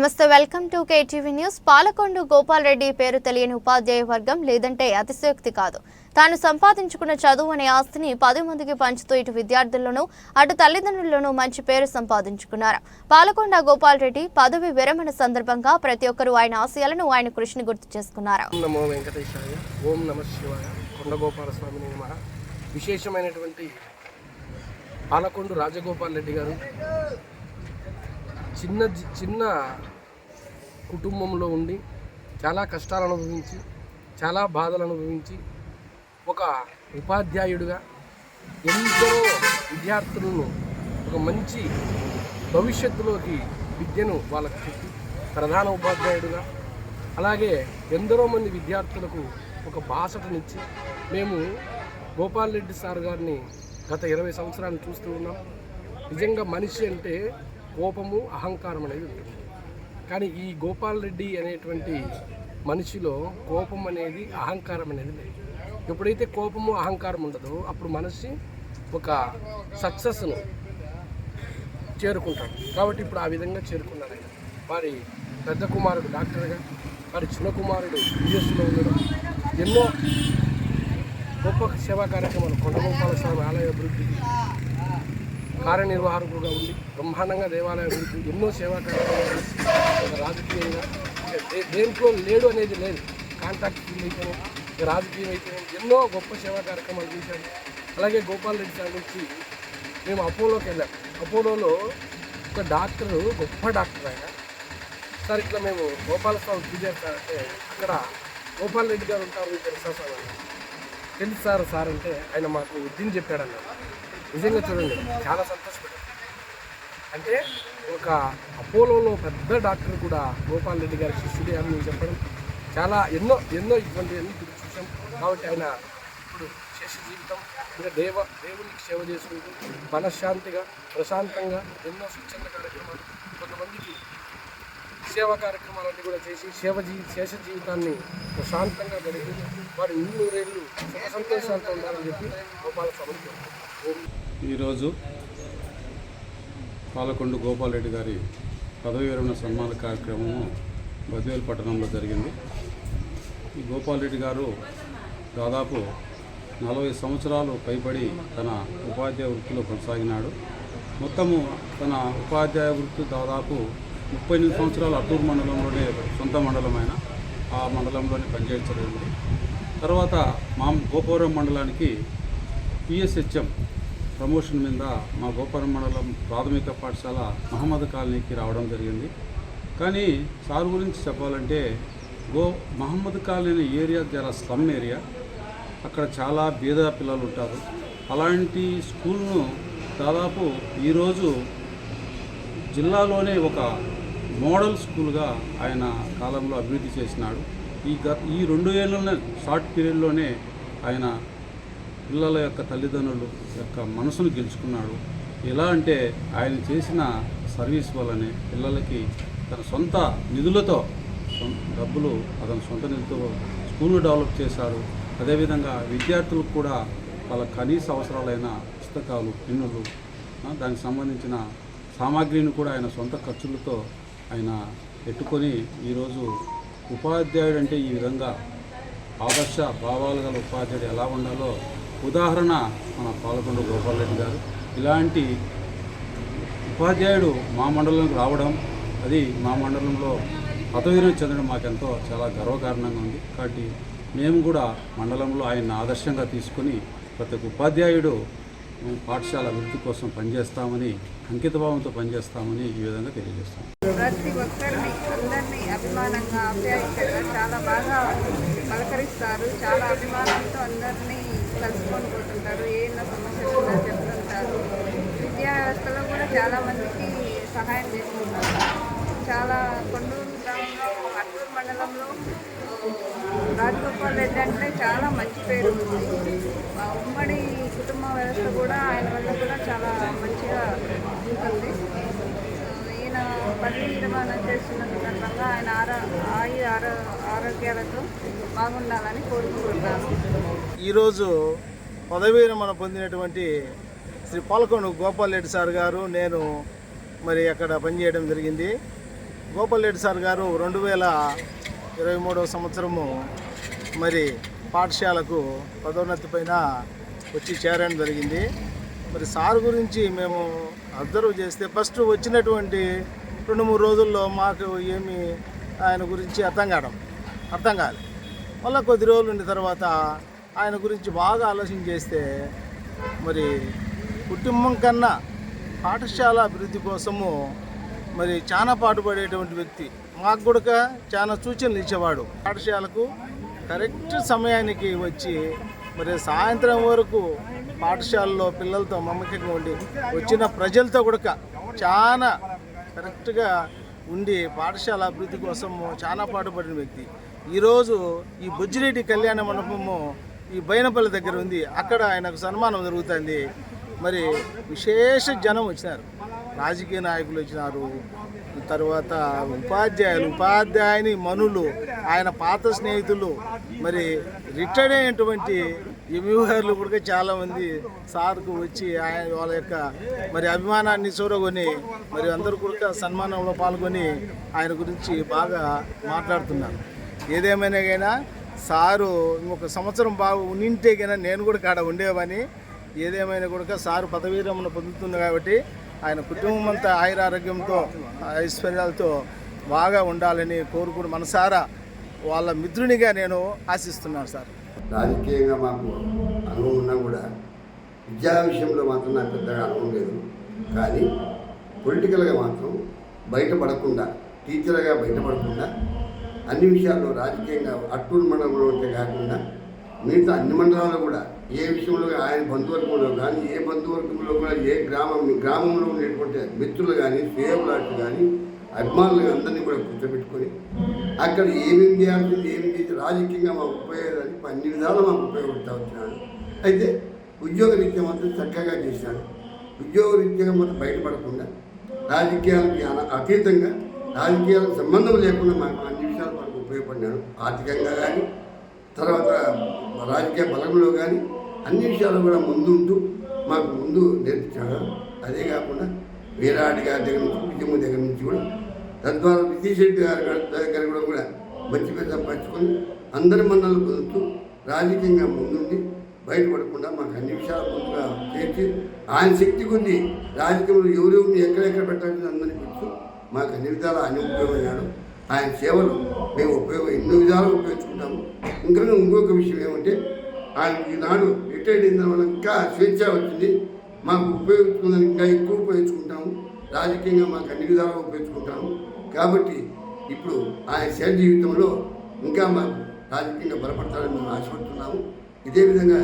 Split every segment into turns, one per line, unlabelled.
నమస్తే welcome to KTV news. Palakondu Gopal Reddy పేరు తెలియని ఉపాధ్యాయ వర్గం లేదంటే అతిశయోక్తి కాదు. తాను సంపాదించుకున్న చదువు అనే ఆస్తిని పది మందికి పంచుతూ ఇటు విద్యార్థుల్లోనూ అటు తల్లిదండ్రుల్లోనూ మంచి పేరు సంపాదించుకున్నారు. పాలకొండ గోపాల్ రెడ్డి పదవి విరమణ సందర్భంగా ప్రతి ఒక్కరూ ఆయన ఆశయాలను ఆయన కృషిని గుర్తు చేసుకున్నారు.
ఓం నమ శివాయ. విశేషమైనటువంటి పాలకొండు రాజగోపాల్ రెడ్డి గారు చిన్న చిన్న కుటుంబంలో ఉండి చాలా కష్టాలు అనుభవించి చాలా బాధలు అనుభవించి ఒక ఉపాధ్యాయుడిగా ఎందరో విద్యార్థులను ఒక మంచి భవిష్యత్తులోకి విద్యను వాళ్ళకి చెప్పి ప్రధాన ఉపాధ్యాయుడుగా అలాగే ఎందరో మంది విద్యార్థులకు ఒక బాసటనిచ్చి మేము గోపాల్ రెడ్డి సార్ గారిని గత ఇరవై సంవత్సరాలు చూస్తూ ఉన్నాం. నిజంగా మనిషి అంటే కోపము అహంకారం అనేది ఉంటుంది. కానీ ఈ గోపాల్ రెడ్డి అనేటువంటి మనిషిలో కోపం అనేది అహంకారం అనేది లేదు. ఎప్పుడైతే కోపము అహంకారం ఉండదో అప్పుడు మనిషి ఒక సక్సెస్ను చేరుకుంటాడు. కాబట్టి ఇప్పుడు ఆ విధంగా చేరుకున్నాడు ఆయన. వారి పెద్ద కుమారుడు డాక్టర్గా వారి చిన్న కుమారుడు యుఎస్లో ఉండడం ఎన్నో గొప్ప సేవా కార్యక్రమాలు కొండగోపాల స్వామి ఆలయ అభివృద్ధికి కార్యనిర్వాహకుడుగా ఉండి బ్రహ్మాండంగా దేవాలయం గురించి ఎన్నో సేవా కార్యక్రమాలు రాజకీయంగా దే- దేంట్లో లేడు అనేది లేదు. కాంట్రాక్ట్ ఫీల్డ్ అయితేనే రాజకీయం అయితేనే ఎన్నో గొప్ప సేవా కార్యక్రమాలు చేశాడు అలాగే గోపాల్ రెడ్డి సార్ నుంచి మేము అపోలోకి వెళ్ళాం. అపోలోలో ఒక డాక్టర్ గొప్ప డాక్టర్ ఆయన. సార్ ఇట్లా మేము గోపాలస్వామి పూజ చేస్తారంటే అక్కడ గోపాల్ రెడ్డి గారు ఉంటారు మీకు తెలుసా సార్? తెలుసు సార్ సార్ అంటే ఆయన మాకు ఉద్దిని చెప్పాడన్నారు. నిజంగా చూడండి చాలా సంతోషపడ్డాను. అంటే ఒక అపోలోలో పెద్ద డాక్టర్ కూడా గోపాల్ రెడ్డి గారి శిష్యుడే అని నేను చెప్పడం చాలా ఎన్నో ఎన్నో ఇబ్బంది అన్ని చూసాం కాబట్టి ఆయన ఇప్పుడు శిష్య జీవితం ఇంకా దేవ దేవునికి సేవ చేసుకుంటూ మనశ్శాంతిగా ప్రశాంతంగా ఎన్నో స్వచ్ఛంద కార్యక్రమాలు కొంతమందికి సేవా కార్యక్రమాలన్నీ కూడా చేసి సేవ జీ శేష జీవితాన్ని ప్రశాంతంగా గడిపి వారి నూరేళ్ళు సుఖ సంతోషాలతో ఉండాలని చెప్పి
ఈరోజు పాలకొండ గోపాలరెడ్డి గారి పదవి విరమణ సన్మాన కార్యక్రమము బద్వేలు పట్టణంలో జరిగింది. ఈ గోపాలరెడ్డి గారు దాదాపు నలభై సంవత్సరాలు పైబడి తన ఉపాధ్యాయ వృత్తిలో కొనసాగినాడు. మొత్తము తన ఉపాధ్యాయ వృత్తి దాదాపు ముప్పై ఎనిమిది సంవత్సరాలు అట్టూరు మండలంలోనే సొంత మండలమైన ఆ మండలంలోనే పనిచేయడం జరిగింది. తర్వాత మా గోపవరం మండలానికి పిఎస్హెచ్ఎం ప్రమోషన్ మీద మా గోపురం మండలం ప్రాథమిక పాఠశాల మహమ్మద్ కాలనీకి రావడం జరిగింది. కానీ సార్ గురించి చెప్పాలంటే గో మహమ్మద్ కాలనీ ఏరియా చాలా స్లమ్ ఏరియా. అక్కడ చాలా బీద పిల్లలు ఉంటారు. అలాంటి స్కూల్ను దాదాపు ఈరోజు జిల్లాలోనే ఒక మోడల్ స్కూల్గా ఆయన కాలంలో అభివృద్ధి చేసినాడు. ఈ గ ఈ రెండు ఏళ్ళలోనే షార్ట్ పీరియడ్లోనే ఆయన పిల్లల యొక్క తల్లిదండ్రులు యొక్క మనసును గెలుచుకున్నాడు. ఎలా అంటే ఆయన చేసిన సర్వీస్ వల్లనే పిల్లలకి తన సొంత నిధులతో డబ్బులు అతని సొంత నిధులతో స్కూల్ను డెవలప్ చేశాడు అదేవిధంగా విద్యార్థులకు కూడా వాళ్ళ కనీస అవసరాలైన పుస్తకాలు పెన్నులు దానికి సంబంధించిన సామాగ్రిని కూడా ఆయన సొంత ఖర్చులతో ఆయన పెట్టుకొని ఈరోజు ఉపాధ్యాయుడు అంటే ఈ విధంగా ఆదర్శ భావాలు గల ఉపాధ్యాయుడు ఎలా ఉండాలో ఉదాహరణ మన పాలకొండ గోపాలరెడ్డి గారు. ఇలాంటి ఉపాధ్యాయుడు మా మండలంలోకి రావడం అది మా మండలంలో పదవీరం చెందడం మాకెంతో చాలా గర్వకారణంగా ఉంది. కాబట్టి మేము కూడా మండలంలో ఆయన ఆదర్శంగా తీసుకొని ప్రతి ఉపాధ్యాయుడు పాఠశాల అభివృద్ధి కోసం పనిచేస్తామని అంకితభావంతో పనిచేస్తామని ఈ విధంగా తెలియజేస్తాం.
ప్రతి ఒక్కరిని అందరినీ అభిమానంగా ఆప్యాయంగా చాలా బాగా పలకరిస్తారు. చాలా అభిమానంతో అందరినీ కలుసుకొని పోతుంటారు. ఏమైనా సమస్యలు ఉన్నా చెప్తుంటారు. విద్యా వ్యవస్థలో కూడా చాలా మందికి సహాయం చేస్తుంటారు. చాలా కొండూరు గ్రామంలో అట్టూరు మండలంలో రాజగోపాల్ రెడ్డి అంటే చాలా మంచి పేరు. ఉంది మా ఉమ్మడి కుటుంబ వ్యవస్థ కూడా ఆయన వల్ల కూడా చాలా మంచిగా ఉంటుంది. ఈయన పదవి నిర్వహణ చేస్తున్న సందర్భంగా ఆయన ఆరో ఆయు ఆరో ఆరోగ్యాలతో బాగుండాలని కోరుకుంటున్నాను.
ఈరోజు పదవీ విరమణ పొందినటువంటి శ్రీ పాలకొండ గోపాల్ రెడ్డి సార్ గారు నేను మరి అక్కడ పనిచేయడం జరిగింది. గోపాల్ రెడ్డి సార్ గారు రెండు వేల ఇరవై మూడవ సంవత్సరము మరి పాఠశాలకు పదోన్నతి పైన వచ్చి చేరడం జరిగింది. మరి సార్ గురించి మేము అబ్జర్వ్ చేస్తే ఫస్ట్ వచ్చినటువంటి రెండు మూడు రోజుల్లో మాకు ఏమి ఆయన గురించి అర్థం కావడం అర్థం కాదు మళ్ళీ కొద్ది రోజులు ఉండిన తర్వాత ఆయన గురించి బాగా ఆలోచన చేస్తే మరి కుటుంబం కన్నా పాఠశాల అభివృద్ధి కోసము మరి చాలా పాటుపడేటువంటి వ్యక్తి మాకు కూడా చాలా సూచనలు ఇచ్చేవాడు. పాఠశాలకు కరెక్ట్ సమయానికి వచ్చి మరి సాయంత్రం వరకు పాఠశాలలో పిల్లలతో మమ్మకంగా ఉండి వచ్చిన ప్రజలతో కూడా చాలా కరెక్ట్గా ఉండి పాఠశాల అభివృద్ధి కోసం చాలా పాటుపడిన వ్యక్తి. ఈరోజు ఈ బుజ్జిరెడ్డి కళ్యాణ మండపము ఈ బైనపల్లి దగ్గర ఉంది. అక్కడ ఆయనకు సన్మానం జరుగుతుంది. మరి విశేష జనం వచ్చినారు. రాజకీయ నాయకులు వచ్చినారు. తర్వాత ఉపాధ్యాయులు ఉపాధ్యాయుని మనులు ఆయన పాత స్నేహితులు మరి రిటైర్డ్ అయినటువంటి ఎంఈఆర్లు కూడా చాలామంది సార్కు వచ్చి ఆయన వాళ్ళ యొక్క మరి అభిమానాన్ని చూరగొని మరి అందరూ కూడా సన్మానంలో పాల్గొని ఆయన గురించి బాగా మాట్లాడుతున్నారు. ఏదేమైనా కానీ సారు ఇంకొక సంవత్సరం బాగా ఉండింటే కన్నా నేను కూడా కాడ ఉండేవని ఏదేమైనా కూడా సారు పదవీ పొందుతుంది కాబట్టి ఆయన కుటుంబం అంతా ఆయురారోగ్యంతో ఐశ్వర్యాలతో బాగా ఉండాలని కోరుకుని మనసారా వాళ్ళ మిత్రునిగా నేను ఆశిస్తున్నాను సార్.
రాజకీయంగా మాకు అనుభవం ఉన్నా కూడా విద్యా విషయంలో మాత్రం నాకు పెద్దగా అనుభవం లేదు. కానీ పొలిటికల్గా మాత్రం బయటపడకుండా టీచర్గా బయటపడకుండా అన్ని విషయాల్లో రాజకీయంగా అట్టూరు మండలంలో ఉంటే కాకుండా మిగతా అన్ని మండలాల్లో కూడా ఏ విషయంలో ఆయన బంధువర్గంలో కానీ ఏ బంధువర్గంలో కూడా ఏ గ్రామం గ్రామంలో ఉండేటువంటి మిత్రులు కానీ శ్రేయబులాట్లు కానీ అభిమానులు అందరినీ కూడా కూర్చోబెట్టుకొని అక్కడ ఏమేమి చేయాల్సింది ఏమి చేసి రాజకీయంగా మాకు ఉపయోగాలని అన్ని విధాలు మాకు ఉపయోగపడతా వచ్చినాడు. అయితే ఉద్యోగ రీత్యా మాత్రం చక్కగా చేశాడు. ఉద్యోగ రీత్యాగా మాత్రం బయటపడకుండా రాజకీయాలకి అతీతంగా రాజకీయాలకు సంబంధం లేకుండా మాకు అన్ని విషయాలు మనకు ఉపయోగపడినాడు. ఆర్థికంగా కానీ తర్వాత రాజకీయ బలంలో కానీ అన్ని విషయాలు కూడా ముందుంటూ మాకు ముందు నేర్పించాడు. అదే కాకుండా వీరాటి గారి దగ్గర నుంచి విజయమ్మ దగ్గర నుంచి కూడా తద్వారా నితీష్ రెడ్డి గారి దగ్గర కూడా కూడా మంచి పెద్ద పంచుకొని అందరి మన్నలు పొందుతూ రాజకీయంగా ముందుండి బయటపడకుండా మాకు అన్ని విషయాలు ముందుగా చేర్చి ఆయన శక్తి కొద్ది రాజకీయంలో ఎవరెవరిని ఎక్కడెక్కడ పెట్టాలని అందరినీ పెడుతూ మాకు అన్ని విధాలు ఆయన ఉపయోగపడినాడు ఆయన సేవలు మేము ఉపయోగం ఎన్నో విధాలుగా ఉపయోగించుకుంటాము. ఇంకా ఇంకొక విషయం ఏమంటే ఆయన ఈనాడు రిటైర్డ్ అయిన వల్ల ఇంకా స్వేచ్ఛ వచ్చింది. మాకు ఉపయోగించుకున్నది ఇంకా ఎక్కువ ఉపయోగించుకుంటాము. రాజకీయంగా మాకు అన్ని విధాలుగా ఉపయోగించుకుంటాము. కాబట్టి ఇప్పుడు ఆయన సేవ జీవితంలో ఇంకా మాకు రాజకీయంగా బలపడతారని మేము ఆశపడుతున్నాము. ఇదే విధంగా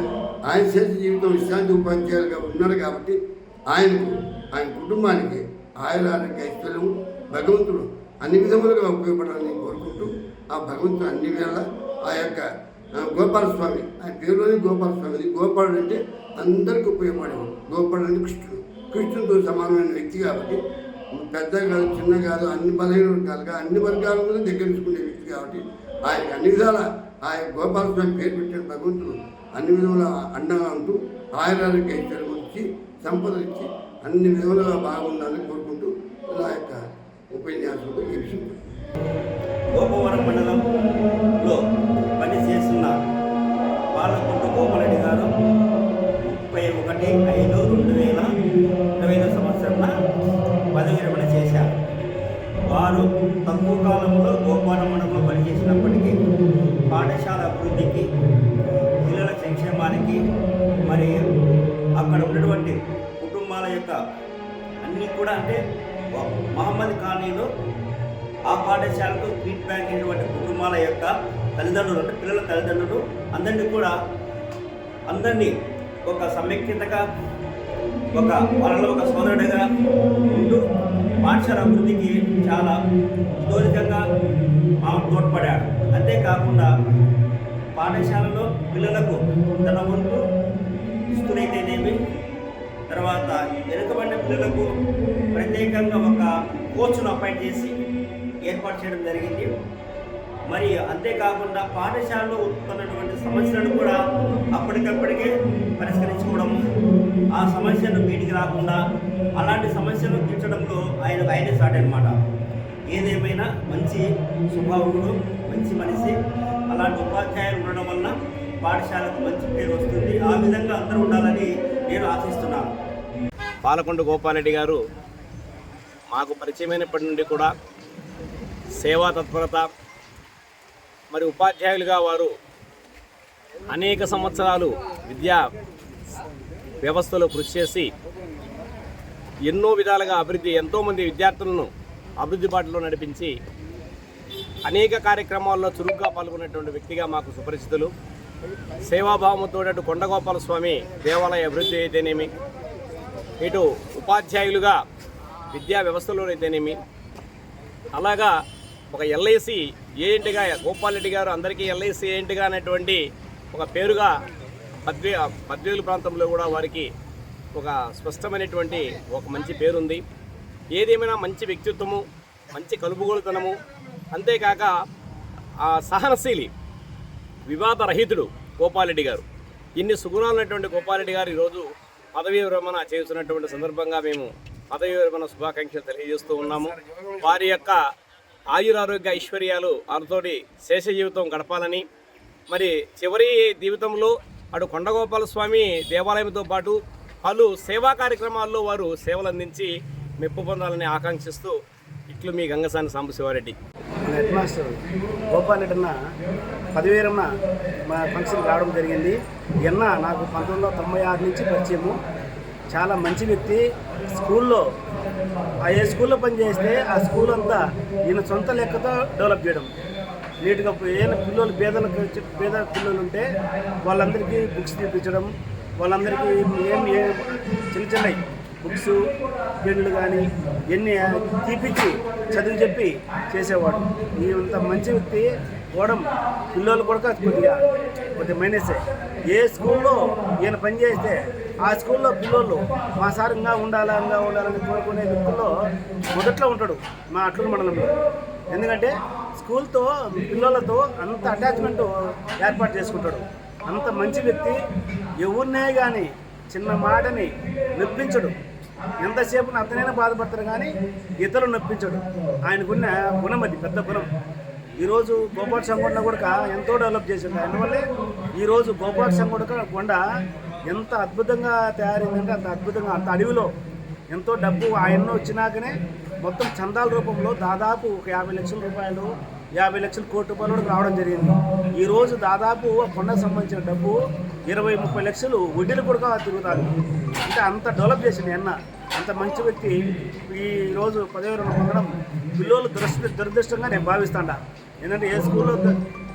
ఆయన సేవ జీవితం విశ్రాంతి ఉపాధ్యాయులుగా ఉన్నారు కాబట్టి ఆయనకు ఆయన కుటుంబానికి ఆయన ఆరోగ్య ఐశ్వర్యము భగవంతుడు అన్ని విధములుగా ఉపయోగపడాలని కోరుకుంటూ ఆ భగవంతుడు అన్ని వేళ ఆ యొక్క గోపాలస్వామి ఆయన పేరులోనే గోపాలస్వామి అది గోపాలుడు అంటే అందరికీ ఉపయోగపడేవాడు. గోపాలుడు అంటే కృష్ణుడు. కృష్ణుడితో సమానమైన వ్యక్తి కాబట్టి పెద్ద కాదు చిన్న కాదు అన్ని బలహీన వర్గాలుగా అన్ని వర్గాల మీద దగ్గరించుకునే వ్యక్తి కాబట్టి ఆయనకు అన్ని విధాల ఆయన గోపాలస్వామి పేరు పెట్టిన భగవంతుడు అన్ని విధముల అండగా ఉంటూ ఆయురారోగ్య ఐశ్వర్యం ఇచ్చి సంపద ఇచ్చి అన్ని విధములుగా బాగుండాలని కోరుకుంటూ నా యొక్క ఉపన్యాసంలో ఈ విషయం
గోపవరం మండలం పాలకుంటు గోపాలరెడ్డి గారు. ముప్పై ఒకటి ఐదు రెండు వేల ఇరవై ఐదు సంవత్సరంలో పదవి విరమణ చేశారు. వారు తక్కువ కాలంలో గోపాలం మండలంలో పనిచేసినప్పటికీ పాఠశాల అభివృద్ధికి పిల్లల సంక్షేమానికి మరి అక్కడ ఉన్నటువంటి కుటుంబాల యొక్క అన్నీ కూడా అంటే మహమ్మద్ ఖానీలో ఆ పాఠశాలకు ఫీడ్బ్యాక్ అయినటువంటి కుటుంబాల యొక్క తల్లిదండ్రులు అంటే పిల్లల తల్లిదండ్రులు అందరినీ కూడా అందరినీ ఒక సమైక్యతగా ఒక వాళ్ళలో ఒక సోదరుడిగా ఉంటూ పాఠశాల అభివృద్ధికి చాలా ఇతోలికంగా ఆమె తోడ్పడాడు అంతేకాకుండా పాఠశాలలో పిల్లలకు తన వంతు ఇస్తున్నైతేనేమి తర్వాత వెనుకబడిన పిల్లలకు ప్రత్యేకంగా ఒక కోచ్ను అపాయింట్ చేసి ఏర్పాటు చేయడం జరిగింది. మరి అంతేకాకుండా పాఠశాలలో ఉత్పన్నటువంటి సమస్యలను కూడా అప్పటికప్పటికే పరిష్కరించుకోవడం ఆ సమస్యను బయటికి రాకుండా అలాంటి సమస్యలు తీర్చడంలో ఆయన ఆయన స్టార్ట్ అనమాట
ఏదేమైనా మంచి స్వభావకుడు మంచి మనిషి అలాంటి ఉపాధ్యాయులు ఉండడం వలన పాఠశాలకు మంచి పేరు వస్తుంది. ఆ విధంగా అందరూ ఉండాలని నేను ఆశిస్తున్నాను. పాలకొండ గోపాలరెడ్డి గారు మాకు పరిచయమైనప్పటి నుండి కూడా సేవా తత్పరత మరి ఉపాధ్యాయులుగా వారు అనేక సంవత్సరాలు విద్యా వ్యవస్థలో కృషి చేసి ఎన్నో విధాలుగా అభివృద్ధి ఎంతోమంది విద్యార్థులను అభివృద్ధి బాటలో నడిపించి అనేక కార్యక్రమాల్లో చురుగ్గా పాల్గొన్నటువంటి వ్యక్తిగా మాకు సుపరిచితులు. సేవాభావంతో అటు కొండగోపాల స్వామి దేవాలయ అభివృద్ధి అయితేనేమి ఇటు ఉపాధ్యాయులుగా విద్యా వ్యవస్థలోనైతేనేమి అలాగా ఒక ఎల్ఐసి ఏంటిగా గోపాల్ రెడ్డి గారు అందరికీ ఎల్ఐసి ఏంటిగా అనేటువంటి ఒక పేరుగా పద్వే పద్వేలు ప్రాంతంలో కూడా వారికి ఒక స్పష్టమైనటువంటి ఒక మంచి పేరుంది. ఏదేమైనా మంచి వ్యక్తిత్వము మంచి కలుపుగోలుతనము అంతేకాక ఆ సహనశీలి వివాదరహితుడు గోపాలరెడ్డి గారు. ఇన్ని సుగుణాలు ఉన్నటువంటి గోపాలరెడ్డి గారు ఈరోజు పదవీ విరమణ చేస్తున్నటువంటి సందర్భంగా మేము పదవీ విరమణ శుభాకాంక్షలు తెలియజేస్తూ ఉన్నాము. వారి యొక్క ఆయురారోగ్య ఐశ్వర్యాలు వారితోటి శేష జీవితం గడపాలని. మరి చివరి జీవితంలో అటు కొండగోపాల స్వామి దేవాలయంతో పాటు పలు సేవా కార్యక్రమాల్లో వారు సేవలు అందించి మెప్పు పొందాలని ఆకాంక్షిస్తూ ఇట్లు మీ గంగసాని సాంబశివారెడ్డి.
మన హెడ్ మాస్టర్ గోపాల్ రెడ్డి అన్న మా ఫంక్షన్ రావడం జరిగింది. ఎన్న నాకు పంతొమ్మిది వందల తొంభై ఆరు నుంచి పరిచయము. చాలా మంచి వ్యక్తి. స్కూల్లో ఆ ఏ స్కూల్లో పనిచేస్తే ఆ స్కూల్ అంతా ఈయన సొంత లెక్కతో డెవలప్ చేయడం. నీట్గా ఏదైనా పిల్లలు పేదలకు పేద పిల్లలు ఉంటే వాళ్ళందరికీ బుక్స్ తీపించడం వాళ్ళందరికీ ఏం ఏ చిన్న చిన్నవి బుక్స్ పెన్నులు కానీ ఎన్ని తీపిచ్చి చదువు చెప్పి చేసేవాడు. ఇంత మంచి వ్యక్తి పోవడం పిల్లలు కూడా కొద్దిగా కొద్దిగా మైనసే. ఏ స్కూల్లో ఈయన పనిచేస్తే ఆ స్కూల్లో పిల్లలు మా సార్ ఇంకా ఉండాలా ఇంకా ఉండాలని కోరుకునే వ్యక్తుల్లో మొదట్లో ఉంటాడు మా అట్లూరు మండలంలో. ఎందుకంటే స్కూల్తో పిల్లలతో అంత అటాచ్మెంట్ ఏర్పాటు చేసుకుంటాడు. అంత మంచి వ్యక్తి ఎవరినే కానీ చిన్న మాటని నొప్పించడు. ఎంతసేపు అతనైనా బాధపడతాడు కానీ ఇతరులు నొప్పించడు. ఆయనకున్న గుణం అది పెద్ద గుణం. ఈరోజు గోపాల్ సంగొండ కూడా ఎంతో డెవలప్ చేసింది అందువల్లే ఈరోజు గోపాల్ సంగొండ కొండ ఎంత అద్భుతంగా తయారైందంటే అంత అద్భుతంగా అంత అడవిలో ఎంతో డబ్బు ఆయన వచ్చినాకనే మొత్తం చందాల రూపంలో దాదాపు ఒక యాభై లక్షల రూపాయలు యాభై లక్షల కోటి రూపాయలు కూడా రావడం జరిగింది. ఈరోజు దాదాపు ఆ కొండకు సంబంధించిన డబ్బు ఇరవై ముప్పై లక్షలు వడ్డీలు కూడా తిరుగుతారు. అంటే అంత డెవలప్ చేసింది అన్న అంత మంచి వ్యక్తి ఈరోజు పదవి రుణం పొందడం పిల్లలు దురదృష్ట దురదృష్టంగా నేను భావిస్తాండా. ఏంటంటే ఏ స్కూల్లో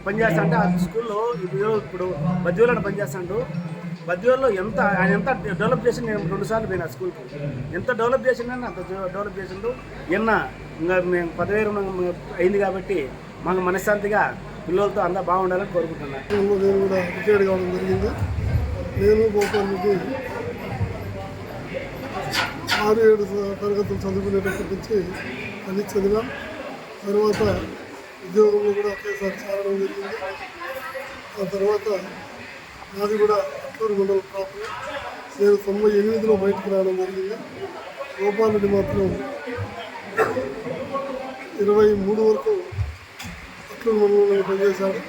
పనిచేస్తా అంటే ఆ స్కూల్లో ఇప్పుడు ఇప్పుడు బద్వేలను పనిచేస్తాడు. బద్వేల్లో ఎంత ఆయన ఎంత డెవలప్ చేసి నేను రెండుసార్లు పోయినా స్కూల్కి. ఎంత డెవలప్ చేసిందని అంత డెవలప్ చేసిండు. ఎన్న ఇంకా మేము పదవి అయింది కాబట్టి మాకు మనశ్శాంతిగా పిల్లలతో అంతా బాగుండాలని కోరుకుంటున్నాను
స్కూల్లో నేను కూడా రిటైర్డ్ కావడం జరిగింది. నేను గోపాలకి ఆరు ఏడు తరగతులు చదువుకునేటప్పటి నుంచి అన్ని చదివాం. తర్వాత ఉద్యోగంలో కూడా ఒకేసారి చేరడం జరిగింది. ఆ తర్వాత నాది కూడా చిత్తూరు మండలం ప్రాపర్ నేను తొంభై ఎనిమిదిలో బయటకు రావడం జరిగింది. గోపాలుడి మాత్రం ఇరవై మూడు వరకు చిత్తూరు మండలంలో పనిచేశాడు.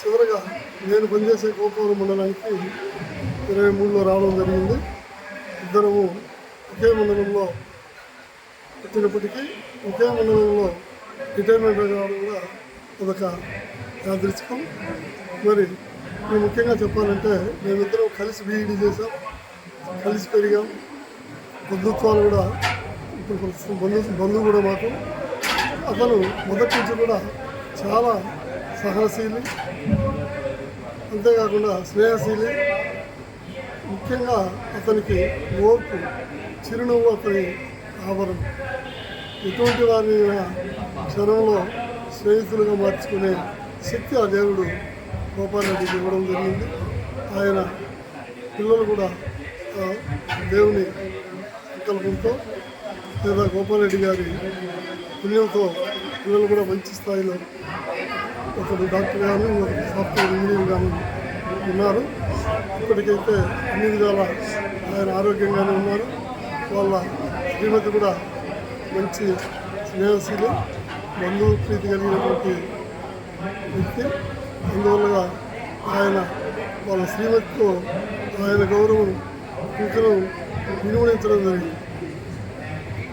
చివరగా నేను పనిచేసే గోపాలం మండలానికి ఇరవై మూడులో రావడం జరిగింది. ఇద్దరము ఒకే మండలంలో వచ్చినప్పటికీ ఒకే మండలంలో రిటైర్మెంట్ కావడం కూడా అదొక యాదృచ్ఛికం. మరి మేము ముఖ్యంగా చెప్పాలంటే మేమిద్దరం కలిసి బీఈడి చేసాం కలిసి పెరిగాం. బంధుత్వాలు కూడా ఇప్పుడు బంధు బంధువు కూడా మాకు. అతను మొదటి నుంచి కూడా చాలా సహనశీలి అంతేకాకుండా స్నేహశీలి. ముఖ్యంగా అతనికి ఓర్పు చిరునవ్వు అతని ఆభరణం ఎటువంటి వారిని క్షణంలో స్నేహితులుగా మార్చుకునే శక్తి ఆ దేవుడు గోపాలరెడ్డికి ఇవ్వడం జరిగింది. ఆయన పిల్లలు కూడా దేవుని సంకల్పంతో లేదా గోపాలరెడ్డి గారి పుణ్యంతో పిల్లలు కూడా మంచి స్థాయిలో ఒకరు డాక్టర్ గాను ఒకరు సాఫ్ట్వేర్ ఇంజనీర్ గాను ఉన్నారు. ఇప్పటికైతే అన్ని విధాల ఆయన ఆరోగ్యంగానే ఉన్నారు. వాళ్ళ శ్రీమతి కూడా మంచి స్నేహశీలు బంధువు ప్రీతి కలిగినటువంటి వ్యక్తి. అందువల్ల ఆయన వాళ్ళ శ్రీమతితో ఆయన గౌరవం ఇంకను వినియోగించడం జరిగింది.